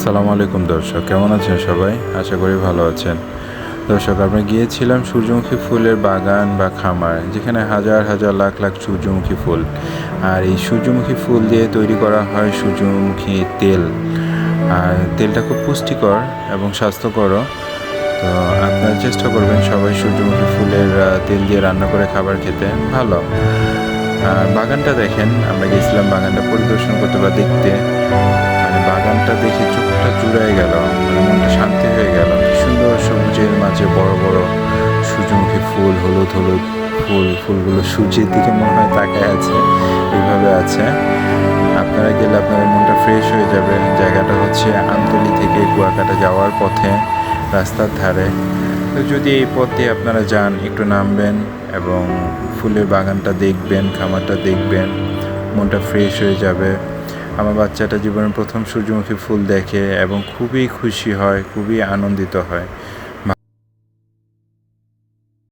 আসসালামু আলাইকুম দর্শক, কেমন আছেন সবাই? আশা করি ভালো আছেন। দর্শক, আমরা গিয়েছিলাম সূর্যমুখী ফুলের বাগান বা খামার, যেখানে হাজার হাজার লাখ লাখ সূর্যমুখী ফুল। আর এই সূর্যমুখী ফুল দিয়ে তৈরি করা হয় সূর্যমুখী তেল। আর তেলটা খুব পুষ্টিকর এবং স্বাস্থ্যকরও। তো আপনারা চেষ্টা করবেন সবাই সূর্যমুখী ফুলের তেল দিয়ে রান্না করে খাবার খেতে। ভালো। আর বাগানটা দেখেন, আমরা গেছিলাম বাগানটা পরিদর্শন করতে বা দেখতে। মানে বাগানটা দেখে চোখটা জুড়াই গেল মানে মনটা শান্তি হয়ে গেল। সুন্দর সবুজের মাঝে বড় বড় সূর্যমুখী ফুল, হলুদ হলুদ ফুল, ফুলগুলো সূর্যের দিকে মনে হয় তাকায় আছে, এইভাবে আছে। আপনারা গেলে আপনাদের মনটা ফ্রেশ হয়ে যাবে। জায়গাটা হচ্ছে আমতলি থেকে কুয়াকাটা যাওয়ার পথে, রাস্তার ধারে। তো যদি এই পথে আপনারা যান, একটু নামবেন এবং ফুলের বাগানটা দেখবেন, খামারটা দেখবেন, মনটা ফ্রেশ হয়ে যাবে। আমার বাচ্চাটা জীবনের প্রথম সূর্যমুখী ফুল দেখে এবং খুবই খুশি হয় খুবই আনন্দিত হয়।